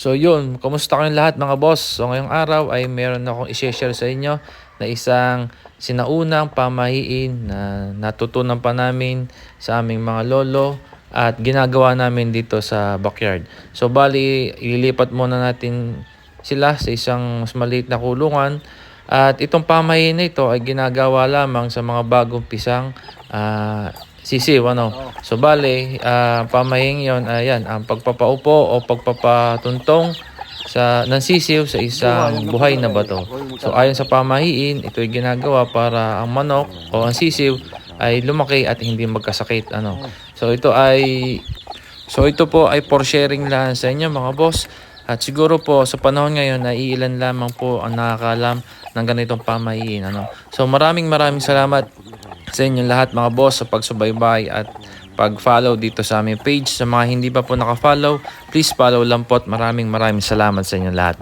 So yun, kumusta kayong lahat mga boss? So ngayong araw ay meron akong i-share sa inyo na isang sinaunang pamahiin na natutunan pa namin sa aming mga lolo at ginagawa namin dito sa backyard. So bali, ililipat muna natin sila sa isang mas maliit na kulungan at itong pamahiin na ito ay ginagawa lamang sa mga bagong pisang ah, sisiw. Ano? So bale, ah, pamahiin yon ayan, ang pagpapaupo o pagpapatuntong sa ng sisiw sa isang buhay na bato. So ayon sa pamahiin, ito ay ginagawa para ang manok o ang sisiw ay lumaki at hindi magkasakit. Ano? So ito ay So ito po ay for sharing lang sa inyo mga boss. At siguro po sa panahon ngayon ay ilan lamang po ang nakakalam ng ganitong pamahiin. Ano? So maraming maraming salamat sa inyo lahat mga boss sa pagsubaybay at pag-follow dito sa aming page. Sa mga hindi pa po naka-follow, please follow lang po at maraming maraming salamat sa inyo lahat.